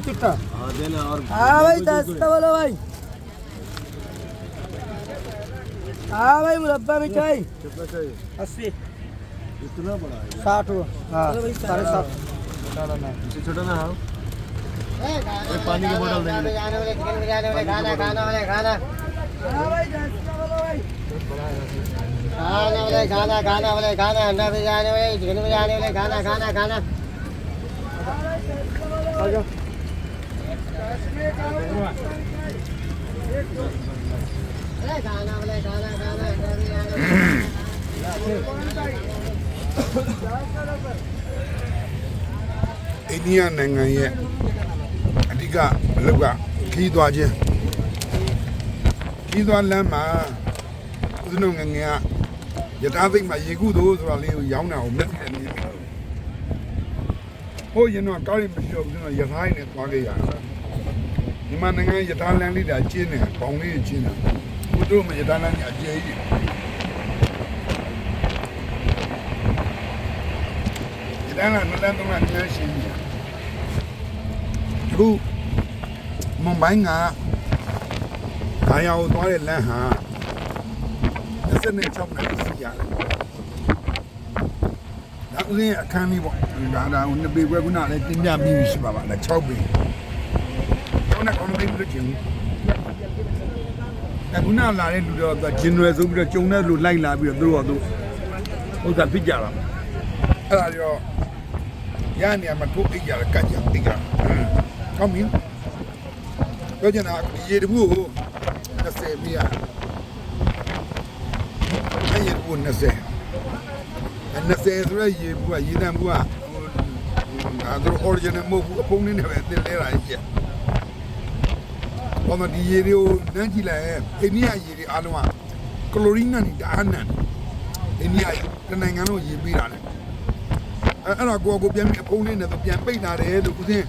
चुट्टा हाँ देना और हाँ भाई दस तो बोलो भाई। हाँ भाई मुरब्बा मिठाई। अस्सी। इतना बड़ा साठ हो हाँ साढ़े सात। छोटा ना हाँ। पानी की बोतल देंगे। हाँ भाई दस तो बोलो भाई खाना वाले खाना खाना वाले खाना। अंडा बिरयानी वाले चिकन बिरयानी वाले खाना खाना खाना। အိန္ဒိယနိုင်ငံရဲ့အဓိကအလုပ်ကခီးသွားခြင်းခီးသွားလမ်းမှာဦးဇင်းတို့ငယ်ငယ်ကယထာသိမ့်မှာရေကုသို့ဆိုတာလေးကိုရောင်းတာကိုမြတ်တယ်နေဟိုရင်တော့ကားရင်မရှိတော့ဘူးကျွန်တော်ယထာရင်းနဲ့သွားခဲ့ရတယ် မြန်မာနိုင်ငံယထာလမ်းလေးတာကျင်းတယ်ဘောင်လေးကျင်းတယ်ဘုတို့မှာယထာလမ်းကြီးအကျယ်ကြီးယထာလမ်းနလန်းသုံးလမ်းကျန်းရှင်းကြီးအခုမွန်ဘိုင်းကခါရောက်သွားတဲ့လမ်းဟာ26နှစ်စီရတယ်။ဒါဥစဉ်အခန်းလေးပေါ့။ဒါဒါဦးနှစ်ပေခွဲခုနလည်းတင်ပြပြီးပြီရှိပါပါလား6ပေ။ တော့နဲ့ကောင်းနေပြီချင်း။အခုနလာတဲ့လူတော့သူဂျင်နရယ်ဆိုပြီးတော့ကျုံတဲ့လူလိုက်လာပြီးတော့သူတို့ကသူဥစ္စာဖြစ်ကြတာ။အဲ့ဒါရောရနေရမှာကိုအိတ်ကြတယ်ကတ်ကြအိတ်ကြ။ကောင်းပြီ။ပြောချင်တာဒီရေတပူကို20ပြရ။အဲ့ရေတပူ20။20ဆိုရရေဘူးကရေတံဘူးကအဲဒါ original မဟုတ်ဘူးအဖုံးလေးနဲ့ပဲတင်လဲတာကြီး။ ဘာမှဒီရေတွေကိုနမ်းကြည့်လိုက်ရင်အိန္ဒိယရေတွေအားလုံးကကလိုရီနဲ့တအားနန်။အိန္ဒိယတနိုင်ငံလုံးရေပေးတာလေ။အဲ့အဲ့ဒါကိုကိုပြန်ပြီးအဖုံးလေးနဲ့ပြန်ပိတ်လာတယ်လို့ဦးစင်း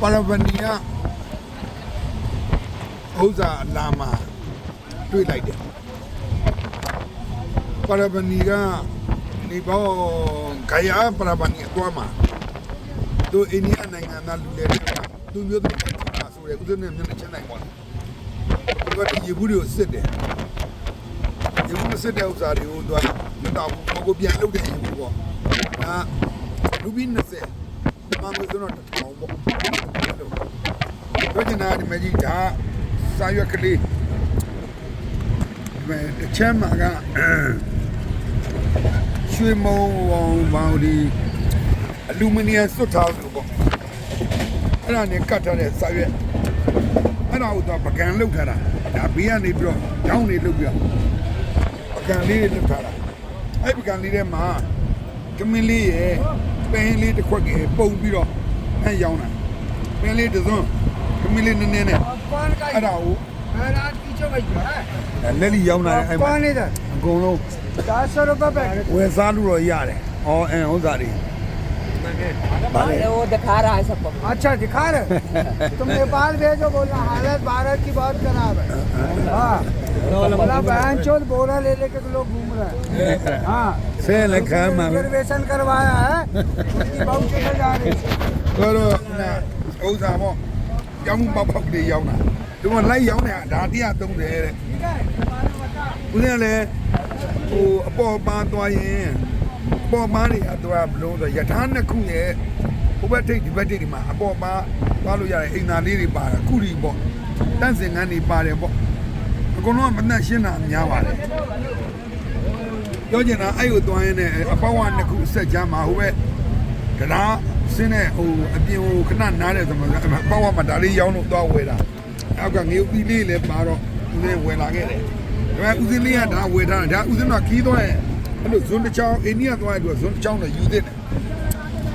ပါရဗနီယာဥစ္စာလာမှာတွေ့လိုက်တယ်ပါရဗနီကနေပေါ့ခယာပါရဗနီအသွားမှာသူအိန္ဒိယနိုင်ငံသားလူတွေတွေကသူမျိုးသူတိုင်းပါ ဆိုရဲဥစဉ်နဲ့မျက်နှာချင်းနိုင်ပါလားဒီကရေဘူးတွေကိုစစ်တယ်ရေဘူးစစ်တဲ့ဥစ္စာတွေကိုသူကမတော်ဘူးကိုပြန်လုပ်တဲ့ရေဘူးပေါ့ဒါလူပြီး20မမဆိုတော့တစ်ထောင်ပေါ့ပြောချင်တာဒီမကြီးဒါစာရွက်ကလေးဒီတစ်ချမ်းမှာကရွှေမုံဝေါင်ဘောင်ဒီအလူမီနီယံစွတ်ထားလို့ပေါ့အဲ့ဒါနဲ့ကတ်ထားတဲ့စာရွက် အဲ့ဒါကိုသူကပကံလောက်ထားတာဒါဘေးကနေပြီးတော့ကြောင်းနေလောက်ပြီးတော့ပကံလေးတွေလောက်ထားတာအဲ့ပကံလေးထဲမှာကမင်းလေးရဲ့ပင်းလေးတစ်ခွက်ကပုံပြီးတော့နှမ်းရောင်းတာပင်းလေးတစ်စွန်းကမင်းလေးနည်းနည်းနဲ့အဲ့ဒါကိုဘယ်လားကြည့်ချက်ပဲကြည့်ရလက်လီရောင်းလာတဲ့အဲ့မှာအကုန်လုံးဒါဆရဘပဲဝယ်စားလို့တော့ရတယ်အော်အန်ဥစ္စာတွေ अरे वो दिखा रहा है सबको। अच्छा दिखा रहे तुम नेपाल भेजो बोला हालत भारत की बहुत खराब है। हाँ, बहन चोल बोरा ले लेके तो लोग घूम रहे हैं। हाँ रिजर्वेशन करवाया है बहुत जा रही ပေါ်ပန်းသွားရင်အပေါ်ပန်းတွေအသွားဘလို့ဆိုရထားနှစ်ခုရဲ့ဟိုဘက်ထိပ်ဒီဘက်ထိပ်ဒီမှာအပေါ်ပန်းသွားလို့ရတယ်အိမ်သာလေးတွေပါတာကုရီပေါ့တန့်စင်ငန်းတွေပါတယ်ပေါ့အကုန်လုံးကမနှက်ရှင်းတာများပါတယ်ပြောချင်တာအဲ့ကိုသွားရင်းနဲ့အပေါင်းကနှစ်ခုဆက်ကြမှာဟိုဘက်တရားစင်းနဲ့ဟိုအပြင်ဟိုခဏနားတယ်ဆိုမှအပေါင်းကမှဒါလေးရောင်းလို့သွားဝယ်တာအောက်ကငေးဦးသီးလေးလည်းပါတော့ဦးစင်းဝယ်လာခဲ့တယ်ဒါပေမဲ့ဦးစင်းလေးကဒါဝယ်ထားတာဒါဦးစင်းတော့ခီးသွားရင် အဲ့လိုဇွန်းတစ်ချောင်းအိန္ဒိယသွားရလို့ဇွန်းတစ်ချောင်းတော့ယူသင့်တယ်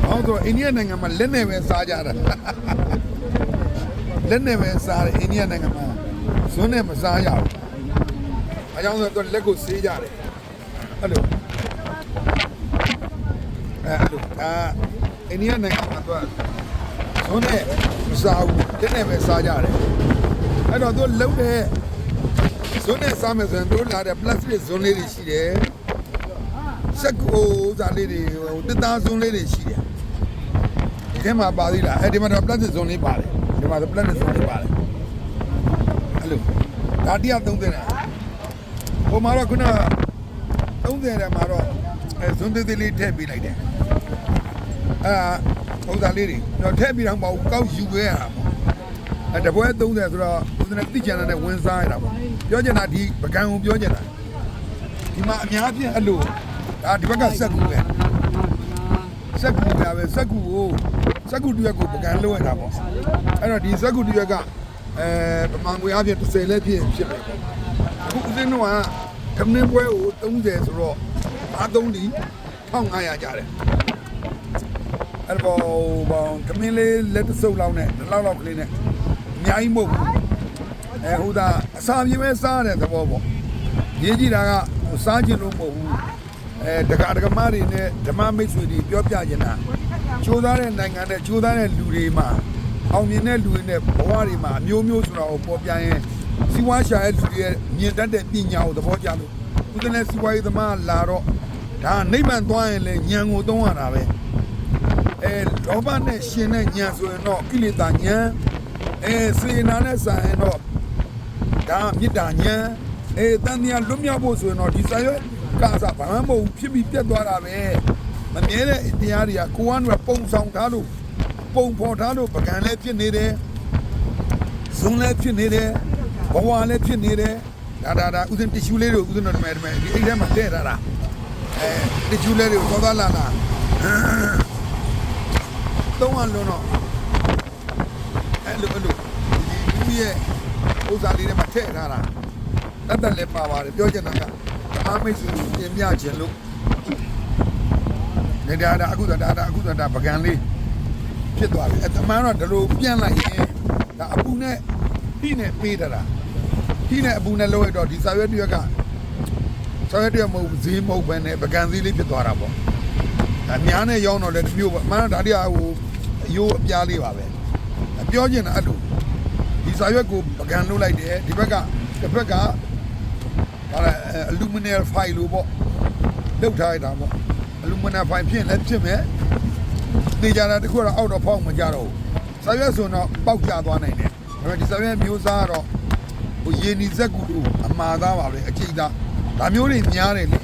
ဟောဆိုအိန္ဒိယနိုင်ငံမှာလက်နဲ့ပဲစားကြတာလက်နဲ့ပဲစားတယ်အိန္ဒိယနိုင်ငံမှာဇွန်းနဲ့မစားရဘူးအကြောင်းဆိုတော့လက်ကိုဆေးကြတယ်အဲ့လိုအဲ့လိုဒါအိန္ဒိယနိုင်ငံမှာတော့ဇွန်းနဲ့မစားဘူးတင်းနဲ့ပဲစားကြတယ်အဲ့တော့သူလုံးတဲ့ဇွန်းနဲ့စားမယ်ဆိုရင်တို့လာတဲ့ plastic ဇွန်းလေးတွေရှိတယ် စက်ကိုဥစားလေးတွေဟိုတစ်သားဇွန်းလေးတွေရှိတယ်ထဲမှာပါသေးလားအဲဒီမှာတော့ plastic zone လေးပါတယ်ဒီမှာတော့ plastic zone လေးပါတယ်အဲ့လိုဒါ130နဲ့ဟိုမှာတော့ခုန30နဲ့မှာတော့အဲဇွန်သေးသေးလေးထည့်ပေးလိုက်တယ်အာဥစ္စာလေးတွေတော့ထည့်ပြီးတော့မဟုတ်ဘူးကောက်ယူခဲ့ရတာပေါ့အဲတပွဲ30ဆိုတော့ဦးဇင်းတိကျန်တဲ့ဝင်စားရတာပေါ့ပြောချင်တာဒီပကံကိုပြောချင်တာဒီမှာအများပြည့်အဲ့လို ဒါဒီဘက်ကဆက်ကူပဲစက်ကူပြပဲစက်ကူကိုစက်ကူတစ်ရက်ကိုပကံလို့ရတာပေါ့အဲ့တော့ဒီစက်ကူတစ်ရက်ကအဲပမာငွေအပြင်30လည်းဖြစ်ဖြစ်မယ်ပေါ့အခုဦးစင်းတို့ကခမင်းပွဲကို30ဆိုတော့ဘာ3ဒီ1500ကျတယ်အဲ့တော့ဘောင်ခမင်းလေးလက်တဆုပ်လောက်နဲ့ဒီလောက်လောက်ကလေးနဲ့အများကြီးမဟုတ်ဘူးအဲဟိုဒါအစာပြေပဲစားတဲ့သဘောပေါ့ရေးကြည့်တာကဟိုစားခြင်းလို့မဟုတ်ဘူး အဲဒကာဒကမတွေနဲ့ဓမ္မမိတ်ဆွေတွေပြောပြနေတာချိုးသားတဲ့နိုင်ငံနဲ့ချိုးသားတဲ့လူတွေမှာအောင်မြင်တဲ့လူတွေနဲ့ဘဝတွေမှာအမျိုးမျိုးဆိုတာကိုပေါ်ပြရင်စီဝါရှာရဲ့လူတွေရဲ့မြင်တတ်တဲ့ပညာကိုသဘောကျလို့ဦးဇင်းနဲ့စီဝါရေးသမားလာတော့ဒါနိဗ္ဗာန်သွားရင်လည်းဉာဏ်ကိုသုံးရတာပဲအဲလောဘနဲ့ရှင်တဲ့ဉာဏ်ဆိုရင်တော့ကိလေသာဉာဏ်အဲစေနာနဲ့ဆိုင်ရင်တော့ဒါမေတ္တာညာအဲတန်မြာလွတ်မြောက်ဖို့ဆိုရင်တော့ဒီစာရွက် ကစားဘာမှမဟုတ်ဘူးဖြစ်ပြီးပြတ်သွားတာပဲမမြဲတဲ့တရားတွေကကိုယ်ကပုံဆောင်ထားလို့ပုံဖော်ထားလို့ပကံလည်းဖြစ်နေတယ်ဇုံလည်းဖြစ်နေတယ်ဘဝလည်းဖြစ်နေတယ်ဒါဒါဒါဥစဉ်တ िश ူးလေးတို့ဥစဉ်တော့ဒီမဲ့ဒီမဲ့ဒီအိတ်ထဲမှာထည့်ထားတာအဲတ िश ူးလေးတွေကိုသွားသွားလာလာသုံးအောင်လုံးတော့အဲ့လိုအဲ့လိုဒီရဲ့ဥစ္စာလေးတွေမှာထည့်ထားတာ တတ်တတ်လည်းပါပါတယ်ပြောချင်တာကအားမိတ်ဆွေကိုပြင်ပြခြင်းလို့နေဒါဒါအခုဒါဒါဒါအခုဒါဒါပကံလေးဖြစ်သွားပြီအတမန်တော့ဒီလိုပြန်လိုက်ရင်ဒါအပူနဲ့ဟိနဲ့ပေးတာဟိနဲ့အပူနဲ့လို့ရတော့ဒီစာရွက်တွေကစာရွက်တွေမဟုတ်ဘူးဈေးမဟုတ်ဘဲနဲ့ပကံစည်းလေးဖြစ်သွားတာပေါ့ဒါများနဲ့ရောင်းတော့လည်းတစ်မျိုးပဲအမှန်တော့ဒါတွေကဟိုအယိုးအပြားလေးပါပဲပြောချင်တာအဲ့လိုဒီစာရွက်ကိုပကံလုပ်လိုက်တယ်ဒီဘက်ကတစ်ဖက်က ဟာအလူမီနီယမ်ဖိုင်လို့ပေါ့လောက်ထားရတာပေါ့အလူမီနီယမ်ဖိုင်ဖြစ်လည်းဖြစ်မယ်နေကြတာတခုတော့အောက်တော့ဖောက်မကြတော့ဘူးစာရွက်ဆိုတော့ပေါက်ကျသွားနိုင်တယ်ဒါပေမဲ့ဒီစာရွက်မျိုးစားကတော့ဟိုရေနီဇက်ကူတို့အမှားသားပါပဲအချိန်သားဒါမျိုးတွေများတယ်လေ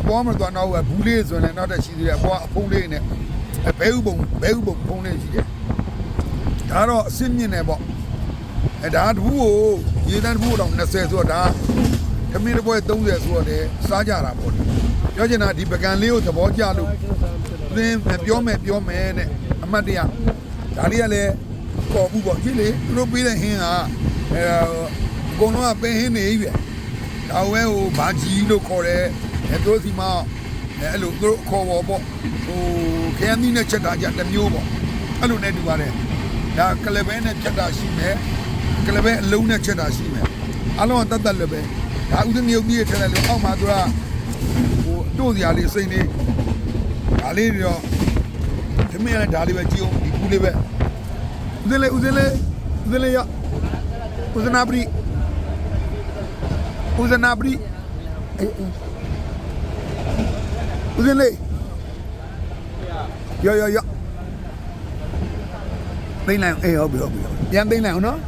အပေါ်မှာတော့နောက်ဘူးလေးဆိုရင်နောက်တက်ရှိသေးတယ်အပေါ်အဖုံးလေးနဲ့ဘဲဥပုံဘဲဥပုံဖုံးလေးရှိတယ်ဒါတော့အစင်းမြင့်နေပေါ့အဲဒါတပူကိုရေတန်းတပူတော့20ဆိုတော့ဒါ ခမင်းတစ်ပွဲ30ဆိုတော့လေစားကြတာပေါ့လေပြောချင်တာဒီပကံလေးကိုသဘောကျလို့သင်ပြောမယ်ပြောမယ်နဲ့အမတ်တရဒါလေးကလည်းပေါ်ဘူးပေါ့ကြည့်လေသူတို့ပေးတဲ့ဟင်းကအဲအကုန်လုံးကပင်ဟင်းနေပြီဒါဝဲဟိုဘာကြီးလို့ခေါ်တယ်အဲသူတို့စီမအဲအဲ့လိုသူတို့ခေါ်ပေါ်ပေါ့ဟိုခရမ်းသီးနဲ့ချက်တာကြတစ်မျိုးပေါ့အဲ့လိုနဲ့တူပါတယ်ဒါကလပဲနဲ့ချက်တာရှိမယ်ကလပဲအလုံးနဲ့ချက်တာရှိမယ်အလုံးကတတ်တတ်လည်းပဲ ဒါဥဒမြုပ်ကြီးထက်တယ်လို့အောက်မှာသူကဟိုတို့စရာလေးစိမ့်လေးဒါလေးတွေတော့ဒီမင်းကဒါလေးပဲကြည့်အောင်ဒီကူလေးပဲဥဒလေးဥဒလေးဥဒလေးရဥဒနာပရီဥဒနာပရီဥဒလေးယောယောယောသိမ့်လိုက်အေးဟုတ်ပြီဟုတ်ပြီပြန်သိမ့်လိုက်အောင်နော်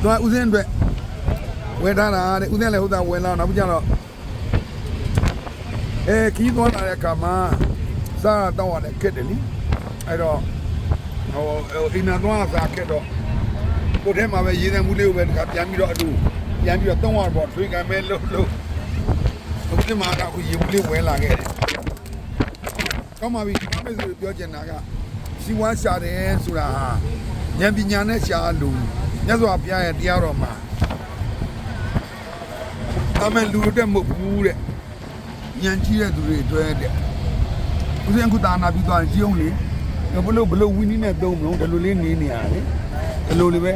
သူကဥစဉ်အတွက် ဝယ်ထားတာတဲ့ဥစဉ်လည်းဟုတ်တာဝယ်လာနောက်ပြီးကြတော့အဲခီးသွားလာတဲ့အခါမှာစားတော့ရတယ်ခက်တယ်လीအဲ့တော့ဟိုဟိုအိမ်နာသွားစားခက်တော့ကိုယ်ထဲမှာပဲရေးတဲ့မှုလေးကိုပဲတခါပြန်ပြီးတော့အတူပြန်ပြီးတော့သုံးရတော့ထွေးကံမဲလို့လို့ဥစဉ်မှာကအခုရေမှုလေးဝယ်လာခဲ့တယ်ကောင်းပါပြီဒီကနေ့ဆိုပြောချင်တာကစီဝါရှာတယ်ဆိုတာဟာဉာဏ်ပညာနဲ့ရှာလို့မြတ်စွာဘုရားရဲ့တရားတော်မှာ အမေလူတွေမဟုတ်ဘူးတဲ့ဉာဏ်ကြီးတဲ့သူတွေအတွက်တဲ့ဦးဇင်းကုသာနာပြီးသွားရင်ကြီးအောင်လေဘလို့ဘလို့ဝင်းနီးနဲ့သုံးမလို့ဒီလိုလေးနေနေရတယ်ဒီလိုလေးပဲ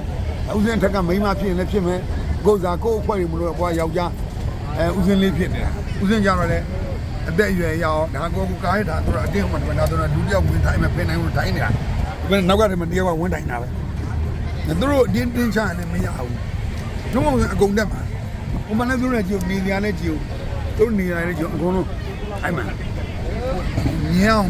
ဦးဇင်းထက်ကမိန်းမဖြစ်ရင်လည်းဖြစ်မယ်ကိုယ်စားကိုယ်အဖွဲ့တွေမလို့ဘွားယောက်ျားအဲဦးဇင်းလေးဖြစ်နေတာဦးဇင်းကြတော့လေအသက်အရွယ်ရအောင်ဒါကိုကိုကားရတာသူတို့အတင်းမှတော့တော့လူကြောက်ဝင်တိုင်းမှာဖယ်နိုင်လို့တိုင်းနေတာဒီမဲ့နောက်ကတည်းကတယောက်ကဝင်တိုင်းတာပဲ။သူတို့အတင်းတင်းချရတယ်မရဘူး။တို့ကအကုန်တက်မှာ။ ဟိုမှာလည်းသူတို့လည်းကြည့်နေနေရလဲကြည့်။သူတို့နေရလဲကြည့်အကုန်လုံးအဲ့မှာညောင်